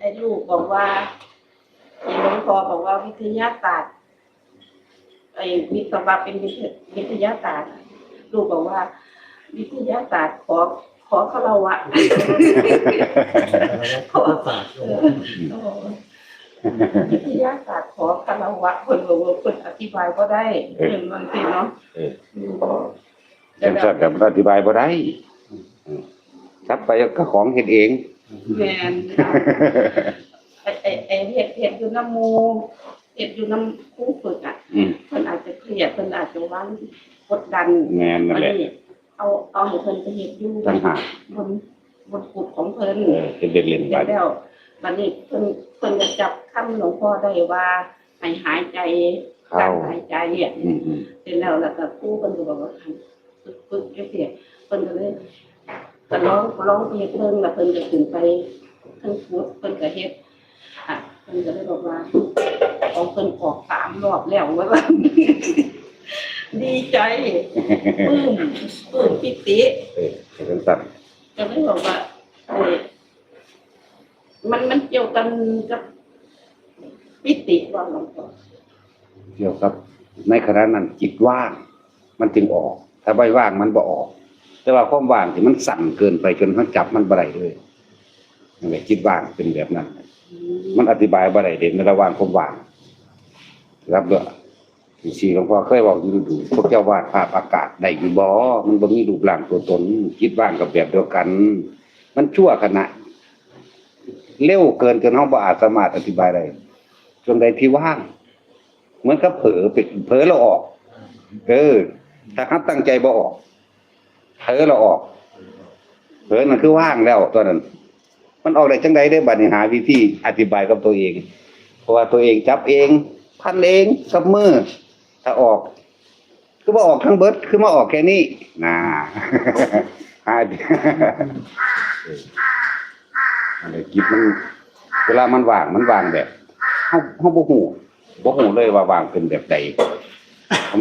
ไอ้ลูกบอกว่าไอ้หลวงพ่อบอกว่าวิทยาศาสตร์ไอ้วิศวะเป็นวิทยวิทยาศาสตร์ลูกบอกว่า วิทยาศาสตร์ขอขอคารวะขอฝากเออวิทยาศาสตร์ขอคารวะคนบอกว่าคนอธิบายก็ได้เรื่องมันสิเนาะเออจังซั่นอธิบายบ่ได้จับไปก็ของเฮ็ดเอง แมนไอ้ไอ้ไอ้เห็ดเห็ดอยู่น้ำหมูเห็ดอยู่น้ำคู่ฝึกอะอืมเพิ่นอาจจะเครียดเพิ่นอาจจะว่างกดดันแม่นนั่นแหละอันี้เอาเอาให้เพิ่นไปเฮ็ดอยู่ต่างหากบนบนกุดของเพิ่นเออเป็นเล่นๆไปเดี๋ยวแล้วบัดนี้เพิ่นเพิ่นจะจับคำหลวงพ่อได้ว่าให้หายใจเข้าการหายใจเนี่ยอืมอืมเสร็จแล้วแล้วก็ครูเพิ่นก็บอกว่าให้ฝึกฝึกจังซี่เพิ่นก็เลย ก็ร้องร้องเพลงเพิ่นแล้วเพิ่นก็ขึ้นไปทั้งฟุตเพิ่นก็เฮ็ดอะเพิ่นก็เลยบอกว่าของเพิ่นออกสามรอบแล้วว่าดีใจปลื้มปลื้มปิติเออเป็นจังซั่นจะไม่บอกว่าเออมันมันเกี่ยวกันกับปิติว่าหลวงพ่อเกี่ยวกับ ในขณะนั้นจิตว่าง มันจึงออก ถ้าไม่ว่างมันบ่ออก แต่ว่าความว่างที่มันสั่นเกินไปจนมันจับมันบ่ได้เลยนั่นแหละจิตว่างเป็นแบบนั้น มันอธิบายบ่ได้เด่นในระหว่างความว่างรับเด้อที่สี่หลวงพ่อเคยบอกอยู่ดูพวกเจ้าวาดภาพอากาศได้อยู่บ่มันบ่มีรูปร่างตัวตนจิตว่างกับแบบเดียวกัน มันชั่วขณะเร็วเกินจนเฮาบ่อาจสามารถอธิบายได้จนใดที่ว่างเหมือนกับเผลอเผลอเราออก เออถ้าครับตั้งใจบ่ออก เผลอเราออกเผลอนั่นคือว่างแล้วตัวนั้น มันออกได้จังใดได้บัดนี้หาวิธีอธิบายกับตัวเอง เพราะว่าตัวเองจับเอง พันเองกับมือถ้าออก คือบ่ออกทั้งเบิดคือมาออกแค่นี้น่าหาอะไรจิตมัน เวลามันว่างมันว่างแบบเฮาเฮาบ่ฮู้บ่ฮู้เลยว่าว่างเป็นแบบใด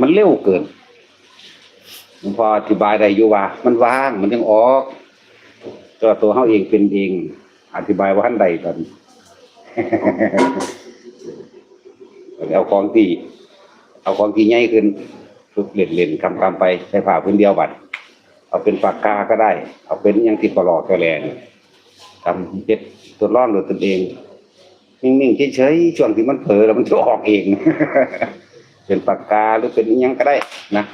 มันเร็วเกิน หลวงพออธิบายได้อยู่ว่า มันว่างมันยังออกตัวตัวเฮาเองเป็นเอง อธิบายว่าทันใดตอนเอาของที่ เอาของที่ใหญ่ขึ้นฝึกเล่นเล่นๆคำคำๆไปใช้ผ้าพื้นเดียวบัดเอาเป็นปากกาก็ได้ เอาเป็นยังที่ปลอกตัวแลนทำเจ็ดตัวร่องโดยตนเองนิ่งๆเฉยๆช่วงที่มันเผลอแล้วมันจะออกเอง เป็นปากกาหรือเป็นยังก็ได้นะ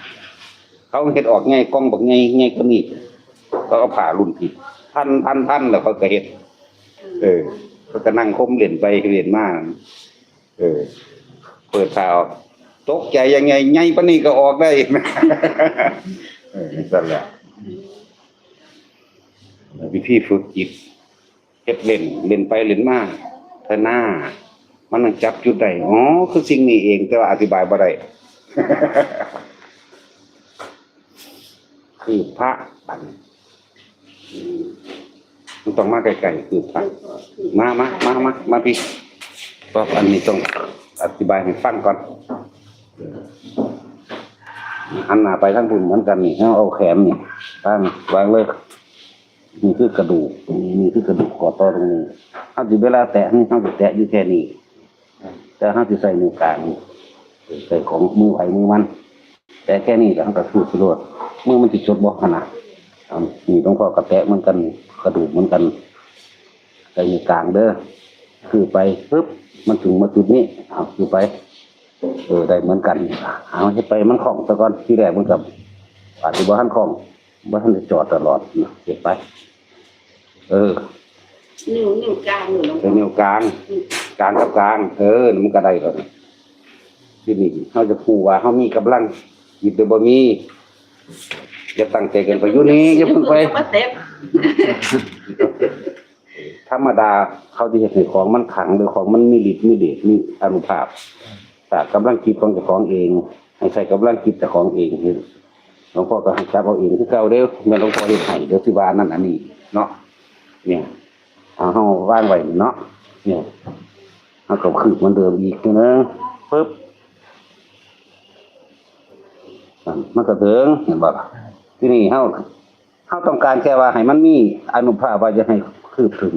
เขาเห็ดออกง่ายกล้องบอกง่ายง่ายก็นี่ก็เอาผ่ารุ่นผิดพันพันพันแล้วเขาก็เห็ดเออเขาก็นั่งคมเหรียญไปเหรียญมากเออ เปิดข่าวตกใจยังไงไงปะนี่ก็ออกได้นะเออนั่นแหละวิธีฝึกจิตเฮ็ดเล่นเล่นไปเล่นมาเธอหน้า มันจับจุดใดอ๋อคือสิ่งนี้เอง แต่ว่าอธิบายบ่ได้ คือพระอันมันต้องมาไกลๆคือพระมามามามามาพี่เพราะอันนี้ต้องอธิบายให้ฟังก่อนหันหน้าไปทั้งบุญเหมือนกันนี่เอาเอาแขนนี่ตั้งวางเลยนี่คือกระดูกนี่คือกระดูกกอต่อตรงนี้ถ้าสิเวลาแตะนี่ต้องแตะอยู่แค่นี้แต่ถ้าสิใส่นิ้วกลางใส่ของมือไหวมือมัน แต่แค่นี้แล้วก็สูดไปรวด มือมันติดจดบ่ขนาดอ่านี่ต้องพอกระแตะเหมือนกัน กระดูกเหมือนกันใส่นิ้วกลางเด้อคือไปปึ๊บมันถึงมาจุดนี้เอาคือไป เออได้เหมือนกันเอาให้ไปมันคล่องแต่ก่อนที่แรกมันกับอาจจะบ่ทันคล่องบ่ทันได้จอดตลอดนะเก็บไป เออนิ้วนิ้วกลางอยู่หลวงเป็พ่นอนิ้วกลางกลางกับกลาง เออมันก็ได้แล้วนะที่นี่เขาจะพูดว่าเขามีกำลังหยิบแต่บ่มี อย่าตั้งใจเกินไปอยู่นี่อย่าเพิ่งไปมาเต็มธรรมดาเขาจะเห็นของมันขังหรือของมันมีฤทธิ์มีเดชมีอนุภาพแต่กำลังคิดของเจ้าของเอง ให้ใส่กำลังคิดเจ้าของเองหลวงพ่อก็ให้จับเอาเองคือเก่าเด้อแม่หลวงพ่อเฮ็ดให้เด้อสิว่บ้านนั่นอันนี้ เนาะเนี่ยเอาเฮาว่างไว้เนาะเนี่ยเฮาก็คือเหมือนเดิมอีกนึงปึ๊บนั่น มันก็ถึงเห็นบ่ล่ะที่นี่เฮาเฮาต้องการแค่ว่าให้มันมีอนุภาพว่าจะให้คืบถึง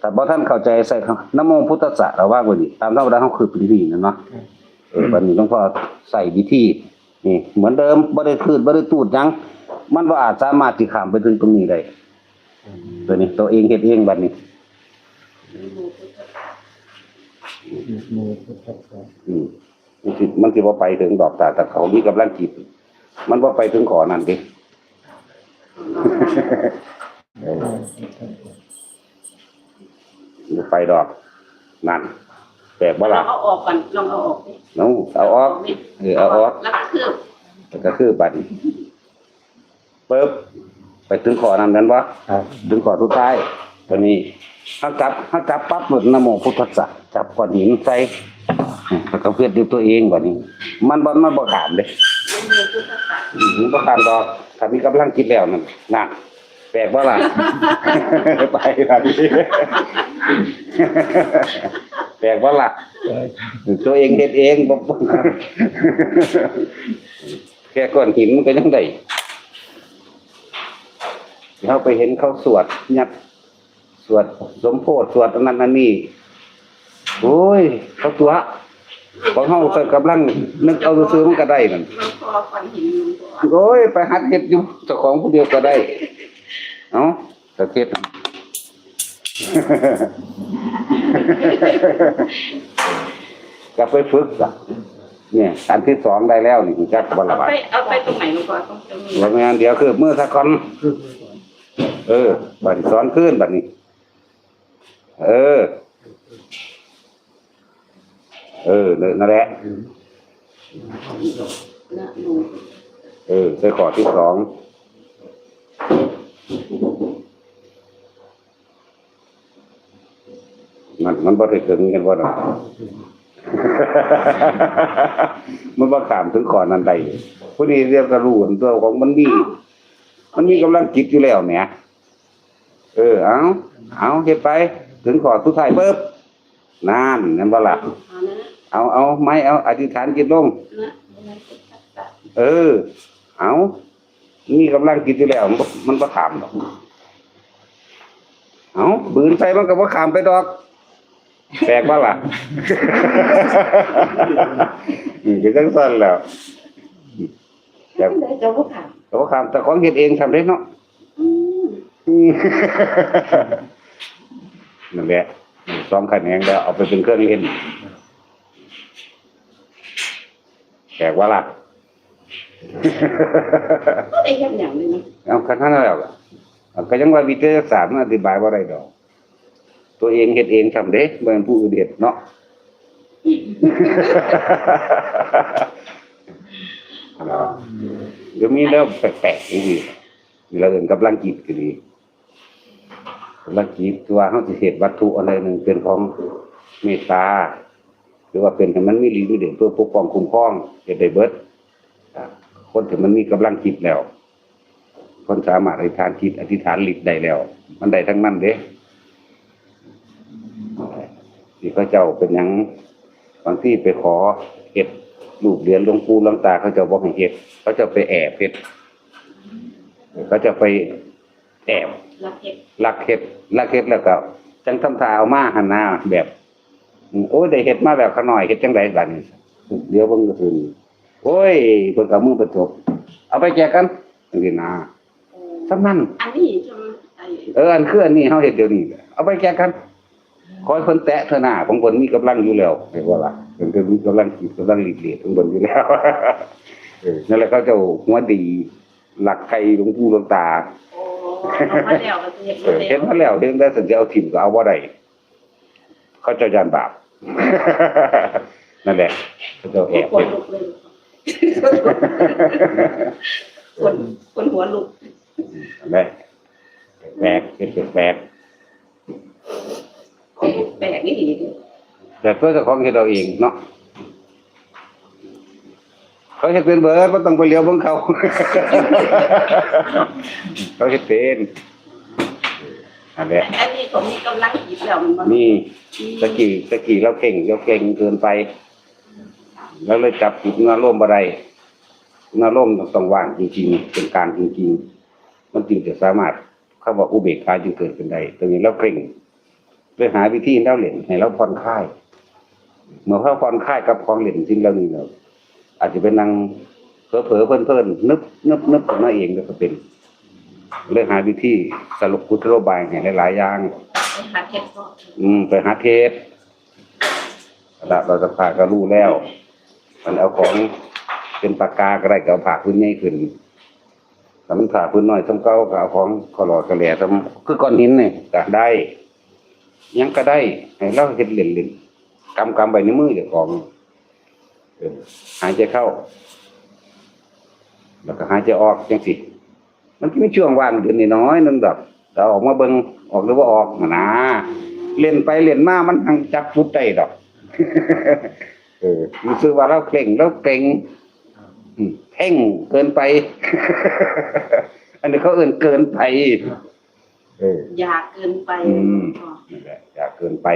แต่บ่ท่านเข้าใจใส่คำนะโมพุทธัสสะเราว่าไว้นี่ตามธรรมดาเฮาคือเป็นดีนั่นเนาะเออบัดนี้หลวงพ่อใส่วิธีนี่เหมือนเดิมบ่ได้คืดบ่ได้ตูดหยังมันบ่อาจสามารถสิข้ามไปถึงตรงนี้ได้ตัวนี้ตัวเองเฮ็ดเองบัดนี้โมพุทธัสสะอืม มันสิมันสิบ่ไปถึงดอกตาแต่เขามีกำลังจิตมันบ่ไปถึงขอนั่นเด้โมพุทธัสสะบ่ไปดอกนั่นแปลกบ่ลอล่ะงเอาออกก่อนลองเอาออกดิเนาเอาออกเออเอาออกแล้วก็คือแล้วก็คือบัดนี้ปึ๊บไปถึงขอนั้นนั้นบ่ครับถึงขอทุดท้ายตัวนี้ถ้าจับถ้าจับปั๊บหมดนะโมพุทธัสสะจับก้อนหินใส่ แล้วก็เพื่อนด้วยตัวเองบัดนี้ มันบ่มันบ่ขามเด้ไม่มีพุทธศาสนามันบ่ขามดอกถ้ามีกำลังคิดแล้วนั่นน่ะแปลกบ่ล่ะ ไปบัดนี้แปลกบ่ล่ะ ตัวเองเฮ็ดเองบ่บ่แค่ก้อนหินมันก็ยังได้เราไปเห็นเขาสวดยัดสวดสมโพธิสวดอันนั้นอันนี้โอ้ยเขาตัว ของเฮาก็กำลังนึกเอาซื่อๆมันก็ได้นั่นหลวงพ่อฟันหินหลวงพ่อโอ้ยไปหัดเฮ็ดอยู่เจ้าของผู้เดียวก็ได้เอ้าก็เฮ็ดก็ไปฝึกซะเนี่ยอันที่สองได้แล้วนี่จักบ่ละเอาบาด ไปเอาไปตรงไหนหลวงพ่อตรงตรงนี้ว่าแม่นเดี๋ยวคือมือซะก่อนคือไว้ก่อนเออ บัดนี้สอนขึ้นบัดนี้ เออ เออนั่นแหละนะโมเออใส่ขอที่สองมันมันบ่ได้ถึงกันว่าน่ะมันบ่ขามถึงขอนั้นใดผู้นี้เรียกกระรู้ตัวของมันมีมันมีกำลังจิตอยู่แล้วแหมเออเอาเอาเฮ็ดไป ถึงขอสุดท้ายปึ๊บ นั่นนั่นบ่ล่ะเอานะเอาเอาไม้เอาอธิษฐานจิตลงนะโมพุทธศาสนาเออ เอามีกำลังกินอยู่แล้ว มันบ่มันบ่ขามดอก เอาบืนใส่มันก็บ่ขามไปดอก แปลกว่าล่ะอืมคือจังซั่นแล้วแต่ได้เจ้าผู้ข่าวแต่ว่าขามแต่ของเฮ็ดเองทำได้เนาะอืมอืมนั่นแหละ ซ้อมคะแนนแล้วเอาไปเป็นเครื่องเล่นแปลกว่าล่ะก็ได้ยับอย่างเลยนะเอาคันนั้นแล้วล่ะเอาก็ยังว่าวิทยาศาสตร์มันอธิบายว่าได้ดอก ตัวเองเฮ็ดเองทำเด้บ่แม่นผู้อื่นเฮ็ดเนาะเดี๋ยวมีแล้วแปลกๆอีกทีเราเอิ้นกำลังจิตก็ดีกำ ลังจิตคือว่าเฮาสิเฮ็ดวัตถุอะไรหนึ่งเป็นของเมตตา หรือว่าเป็นให้มันมีฤทธิ์มีเดชเพื่อปกป้องคุ้มครองเฮ็ดได้เบิดคนที่มันมีกำลังจิตแล้ว คนสามารถอธิษฐานจิตอธิษฐานฤทธิ์ได้แล้ว มันได้ทั้งนั้นเด้ที่พระเจ้าเป็นหยังบางที่ไปขอเฮ็ดรูปเรียญหลวงปู่หลวงตาเขาเจะบอกให้เฮ็ดเขาจะไปแอบเฮ็ดเขาจะไป แอบรักเก็บลักเฮ็ดลักเฮ็ดแล้วก็จังทำทาเอามาหันหน้าแบบอืมโอ้ยได้เฮ็ดมาแล้วขะหน่อยเฮ็ดจังไดบัดนี้เดี๋ยวเบิ่งก็ถึงโอ้ยเพิ่นก็เอามือไปตบเอาไปแจกกันจังซี่นะโอ้สำนั้นอันนี้ใช่ไหมไอ้เอออันคืออันนี้เฮาเฮ็ดเดี๋ยวนี้เอาไปแจกกันขอให้เพิ่นแตะเถอะหน้าของเพิ่นมีกำลังอยู่แล้วเห็นบ่ล่ะเพิ่นก็มีกำลังจิตกำลังฤทธิ์เดชของเพิ่นอยู่แล้วเออนั่นแหละเขาเจ้าหัวดี หลักไก่หลวงปู่หลวงตาโอ้เอา มาแล้วก็จะเห็นเออเห็นมาแล้วเห็นได้สัญญาเอาถิ่มก็เอาว่าได้เขาเจะยานบาป นั่นแหละเขาเจะแอบคนเป็นลุกเลยคนคนหัวลุกนั่นแหละแปลกเป็นแปลกคนลุกแปลกนี่ดีแต่ตัวเจ้าของเฮ็ดเอาเองเนาะ เขาเฮ็ดเป็นเบิร์ดบ่ต้องไปเลี้ยวเบิ่งเขาเขาเฮ็ดเป็นนั่นแหละอันนี้ผมมีกำลังจิตแล้วมันบ่นี่ตะกี้ตะกี้เราเก่งเราเก่งเกินไป แล้วเลยจับจิตนาร่มบ่ได้นาร่มต้องว่างจริงๆเป็นกลารจริงๆ มันจึงจะสามารถเข้าว่าอุเบกขาจึงเกิดขึ้นได้ตรงนี้เราเก่งเลยหาวิธีแล้วเล่นให้เราผ่อนคลายเมื่อเขาผ่อนคลายกับของเล่นสิ่งเหล่านี้แล้ว อาจจะเป็นนางเผลอเผลอๆเพิ่นเพิ่นๆนึบนึบนึบขึ้นมาเองก็เป็นเลยหาวิธีสรุปกุศโลบายให้หลายๆอย่างไปหาเห็ดก็อืมไปหาเทศระดับเราจะพาก็รู้แล้ว มันเอาของเป็นปากกาก็ได้ก็เอาผ่าพื้นใหญ่ขึ้นถ้ามันผ่าพื้นน้อยต้องเก้าก็เอาของขอหลอดกระแหล่ทำคือก้อนหินเนี่ยก็ได้หยังก็ได้ให้เราเห็นเล่นเล่นๆกำกำใบในวมือเดี๋ยวของเออ หายใจเข้า แล้วก็หายใจออกจังสิมันก็มีช่วงว่างเดือนน้อยๆนึงแบบเราออกมาเบิ่งออกหรือว่าออกนะเล่นไปเล่นมามันหังจับพุดได้ดอกเออรู้สึกว่าเราเก่งเราเก่งอืมเพ่งเกินไป อันนี้เขาเอื่นเกินไปเอออยากเกินไปอืมนั่นแหละอยากเกินไป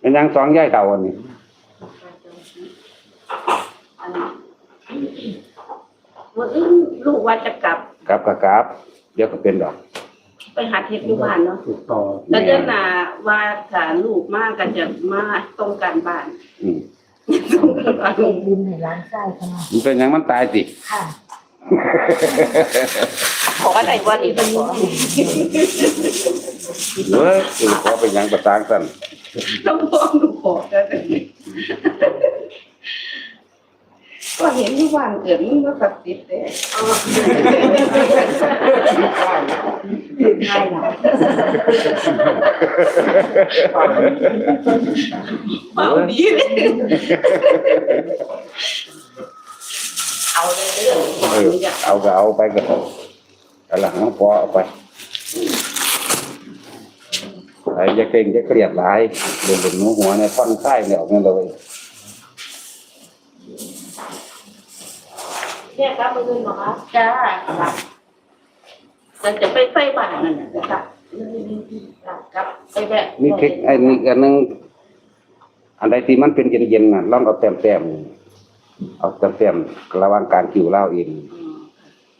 เป็นยังสองย่ายเต่าอันนี้ อันนี้วันอื่นลูกว่าจะกลับกราบกับกราบเดี๋ยวก็เป็นดอก ไปหาเห็ดอยู่บ้านเนาะติดต่อแล้วเดือนหน้าว่าถ้าลูกมากก็จะมาตรงการบ้านอืมตรงการบ้านเด็กดินให้ร้านไส้ค่ะมันเป็นหยังมันตายสิค่ะขออะไรวันนี้เป็นนี้เฮ้ยคือขอเป็นหยังประตางสั่นต้องพ่อหนูขอกันก็ เห็นที่ว่านเกิดมึงก็สักติดเลยง่ายหลายเมาดีเอาเลยเรื่อเอาก็เอาไปก็เอาเอาหลังพอเอาไปไอ้จะเก่งจะเกลียดหลายเดินเป็นหัวหัวเนี่ยท่อนไส้เนี่ยออกมาเลย เนี่ยครับมืออื่นเหรอคะจ้าค่ะเราจะไปไฟบ้านนั่นนะคะครับไปแบบนี่เทคไอ้นี่อันนึงอันใดที่มันเป็นเย็นๆน่ะลองเอาแต้มๆเอาแต้มๆระหว่างการคิวเล่าเอง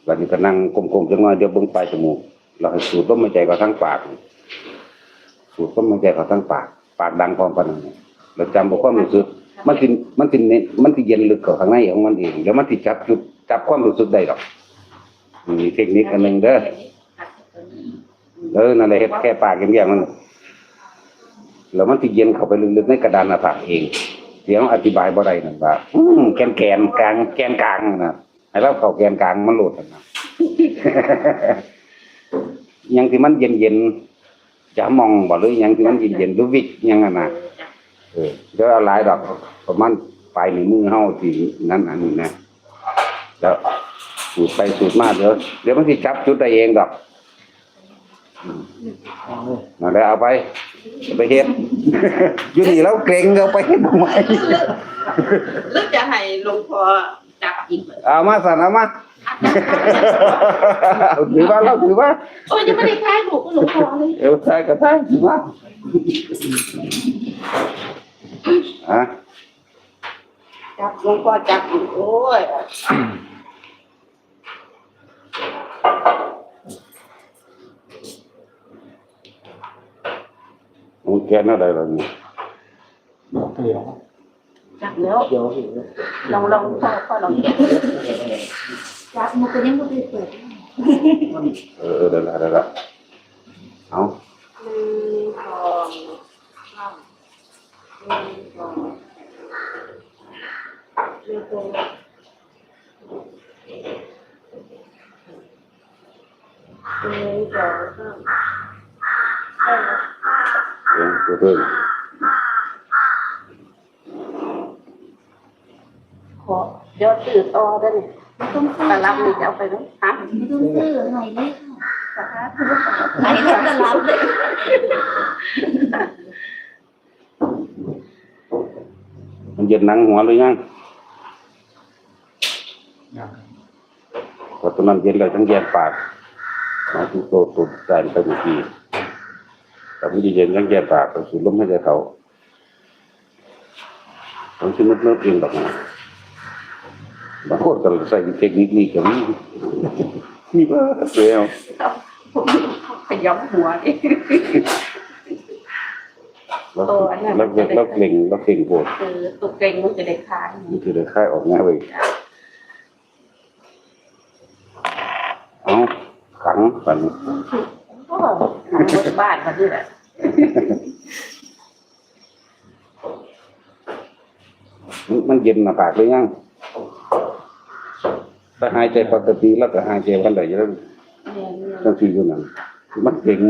วันนี้ก็นั่งกลมๆจังหน่อยเดี๋ยวเบิ่งปลายจมูกเราให้สูดลมหายใจเข้าทั้งปาก สูดลมหายใจเข้าทั้งปาก ปากดังพร้อมกันนั่นน่ะเราจำบอกความรู้สึกมันสิมันสิเน้นมันสิเย็นลึกเข้าข้างในของมันเองแล้วมันสิจับจุด จับความรู้สึกได้ดอกมีเทคนิคอันหนึงเด้อเออนั่นแหละเฮ็ดแค่ปากเงียบๆมันแล้วมันสิเย็นเข้าไปลึกๆในกระดานหน้าผากเองเดี๋ยวอธิบายบ่ได้นั่นว่าอืมแกนแกนกลางแกนกลางนะให้เราเข้าแกนกลางมันโหลดนะยังที่มันเย็นๆจะมองบ่หรือยังที่มันเย็นๆหรือวิกยังนั่นน่ะเออเดี๋ยวเอาหลายดอกประมาณปลายในมือเฮาที่นั่นอันนี้นะ แล้วสูดไปสูดมาเดี๋ยวเดี๋ยวมันสิจับจุดได้เองดอกนั่นแหละเอาไปเอาไปเฮ็ดอยู่นี่เราเก่งเอาไปเฮ็ดทำไมแล้วจะให้หลวงพ่อจับอีกเหรอเอามาสั่นเอามาถือว่าเราถือว่าโอ้ยยังไม่ได้คลายลูกก็หลวงพ่อเลยเอวใช่ก็ใช่ถือว่าอะจับหลวงพ่อจับอีกโอ้ย มันแกนอะไรล่ะนี่เดี๋ยวจับแล้วเดี๋ยวเห็นลองลองพ่อพ่ อลองจับจับมันก็ยังไม่ได้เปิดเออเดี๋ยวละเดี๋ยวละเอาหนึ่งสองสามหนึ่งสองหนึ่งสองหนึ่งสองสามได้แล้วเดี๋ยวเดี๋ยวเพิ่มขอเดี๋ยวตื่นต่อได้ไหมไม่ต้องซื้อตาลับนี่จะเอาไปไหมฮะไม่ต้องซื้อไหนเลยค่ะสาธุสาธุไหนเลยตลาดเลยมันเย็นหนังหัวหรือยังยังพอตอนนั้นเย็นเลยทั้งแยนปากมาทุกโตตุดใจไปเมื่อ กี้แต่มันเย็นทั้งแยนปากก็สูดลมให้ใจเขาต้องชิมนึกนึกเองดอกนะบางคนก็ใส่เทคนิคนี้ก็มีมีบ้าเสียวผมขยำหัวดิแล้วโตอันนั้นแล้วแล้วเก่งแล้วเก่งโบดคือตุกเก่งมันจะได้ขายนี่คือเดือดค่ายออกง่ายเลยเอาขังฝัน ก็ทางบนบ้านมันนี่แหละมันมันเย็นหน้าปากหรือยังถ้าหายใจปกติแล้วก็หายใจวันใดจะได้เนี่ยเนี่ยต้องคืออยู่นั่นมันเก่ง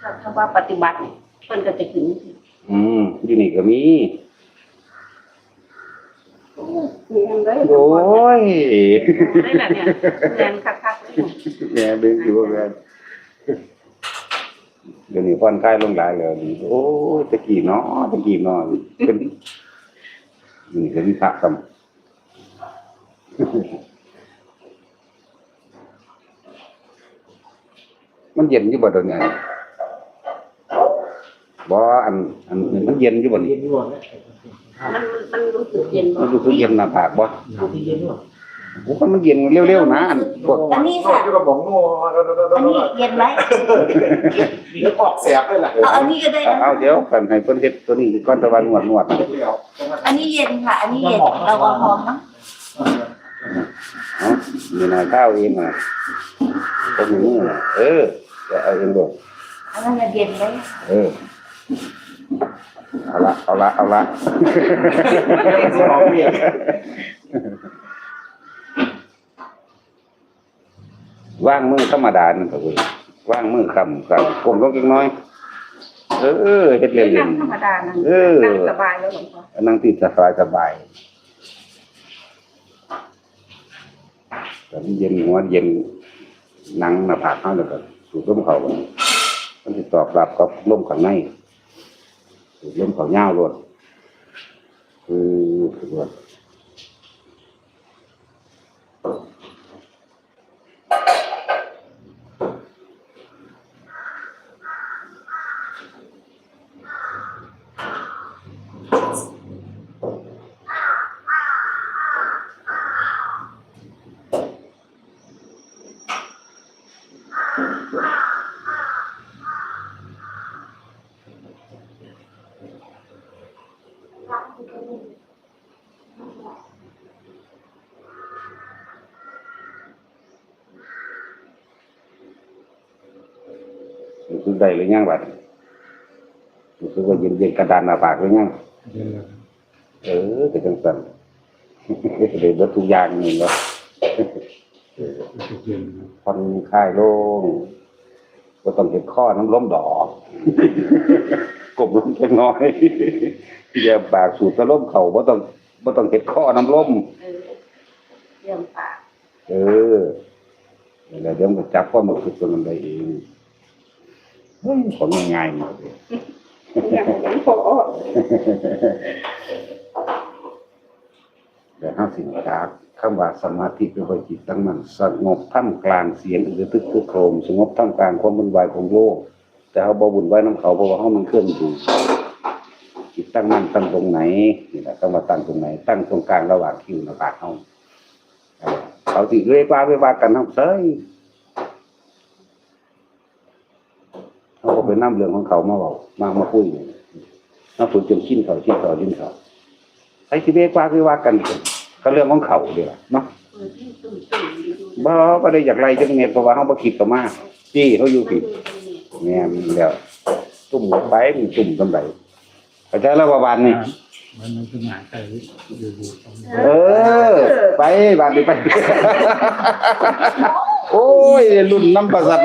ถ้าถ้าว่าปฏิบัติเนี่ยเพิ่นก็จะถึง อืมอยู่นี่ก็มี เรียนเลยโอ้ยได้แหละเนี่ยเรียนคักๆเลยแม่ดึงอยู่ว่าแม่เดี๋ยวนี้ผ่อนคลายลงหลายแล้วนี่โอ้ยตะกี้เนาะตะกี้เนาะเป็นนี่ก็มีพระซ้ำมันเย็นอยู่บ่เดยวนี้ บ่อันอันมันเย็นอยู่บ่นี่เย็นด้วยนะมันมันรู้สึกเย็นบ่มันรู้สึกเย็นหน้าผากบ่ที่เย็นด้วยโอ้ยมันเย็นเร็วๆนะอันพวกอันนี้ค่ะอยู่กับหมองโง่อันนี้เย็นไหมมีออกแสบเลยล่ะเอาอันนี้ก็ได้เอานะเอาเดี๋ยวกันให้เพิ่นเฮ็ดตัวนี้ก่อนตะวันนวดนวดนะอันนี้เย็นค่ะ อันนี้เย็นเราเอาหอมนะเอามีนายข้าวเองอะตรงนี้น่ะเออจะเอาเองลูกอันนั้นจะเย็นไหมเออ เอาละเอาละเอาละหอมเมียว่างมือธรรมดานั่นก็คือว่างมือคำกับกลมลงจักหน้อย เออเฮ็ดเล่นั่นงธรรมดานั่งเออนั่งสบายแล้วหลวงพ่อๆนั่งติดสบายสบายแต่มันเย็นหัวเย็นหนังหน้าผากเฮาแล้วก็สูดลมเข้าไปมันสิตอบรับกับลมข้างใน สูดลมเข้ายาวโลดคือคือว่า รู้สึก ได้หรือยังบัดรู้สึกว่าเย็นเย็นๆกระดานหน้าปากหรือยังเย็นเลยเออก็จังสันเลยเบิดทุกอย่างนี่เนาะเออเย็นผ่อนคลายโล่งก็ต้องเห็นข้อน้ำล้มดอกกบลงแค่น้อยอย่าปากสูดตะล้มเข่าบ่ต้องบ่ต้องเห็นข้อน้ำล้มเออเยี่ยมปากเออแล้วเดี๋ยวมันก็จับข้อมันคือตัวมันได้เอง เฮ้ยของง่ายๆหมดเลยอย่างหลวงพ่อแต่ห้าสิงจากคำว่าสมาธิเป็นวิจิตตั้งมันสงบท่ามกลางเสียงอือทึกคือโครมสงบท่ามกลางความวุ่นวายของโลก แต่เขาบ่วุ่นวายน้ำเขาเพราะว่าเขามันเคลื่อนอยู่จิตตั้งมั่นตั้งตรงไหนนี่แหละคำว่าตั้งตรงไหน ตั้งตรงกลางระหว่างคิวหน้าผากเขาเขาสิเรื่อยป้าเรื่อยว่ากันทั้งเซ้ย เขาก็เป็นน้ำเรื่องของเขามาบอกมามาคุยมาฝึกจนชินเขาชินเขาชินเขาไอ้ที่เรียกว่าคือว่ากันก็เรื่องของเขาเดียวเนาะเออที่ตุ่มตุ่มๆอยู่ดูบ่บ่ได้อยากไรจังเน็ตเพราะว่าเฮาบ่คิดต่อมาจี้เขาอยู่ผิดมันดูตรงนี้แม่นแล้วตุ่มลงไปมันตุ่มทำไดเข้าใจแล้วว่าบานนี่มันมันคือหายใจอยู่อยู่ตรงนี้เออ ไปบานนี้ไป โอ้ยรุ่นน้ำประสัน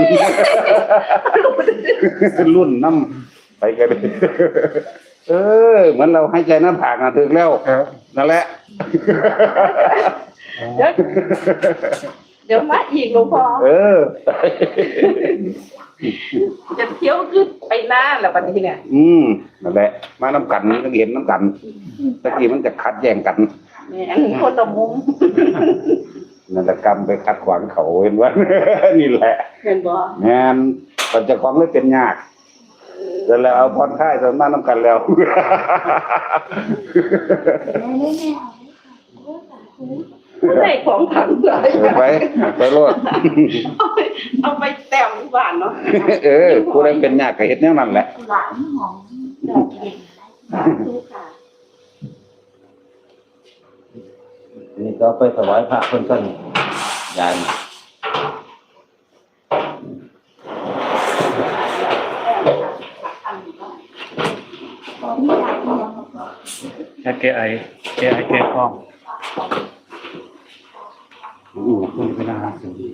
รุ่นน้ำไปกันเลยเออ เหมือนเราให้ใจหน้าผากอะถึงแล้วครับนั่นแหละเดี๋ยวเดี๋ยวมาอีกหลวงพ่อเออจะเที่ยวขึ้นไปหน้าแล้ววันนี้เนี่ย อืมนั่นแหละ มาน้ำกันก็เห็นน้ำกันตะกี้มันจะขัดแย้งกันแหมคนละมุมนันตกรรมไปขัดขวางเขาเห็นว่านี่แหละเห็นบ่งาน ปัจจัยความไม่เป็นยากแต่แล้วเอาพรค่ายตอนมาน้ำกันแล้วไม่ไม่ไม่เอาเลยค่ะโอ้ยสาธุได้ของขังหลายเอาไปไปโลดเอาไปเอาไปแต้มที่บ้านเนาะเออผู้ใดเป็นญาติก็เฮ็ดแนวนั้นแหละหลานหอมดอกเย็นทุกค่ะนี่ก็ไปถวายพระเพิ่นก็ยาย บอกไม่ได้ที่ยังบอก แค่แกไอแกไอแกกล้องอือคุณเป็นอาหารสิ่งดี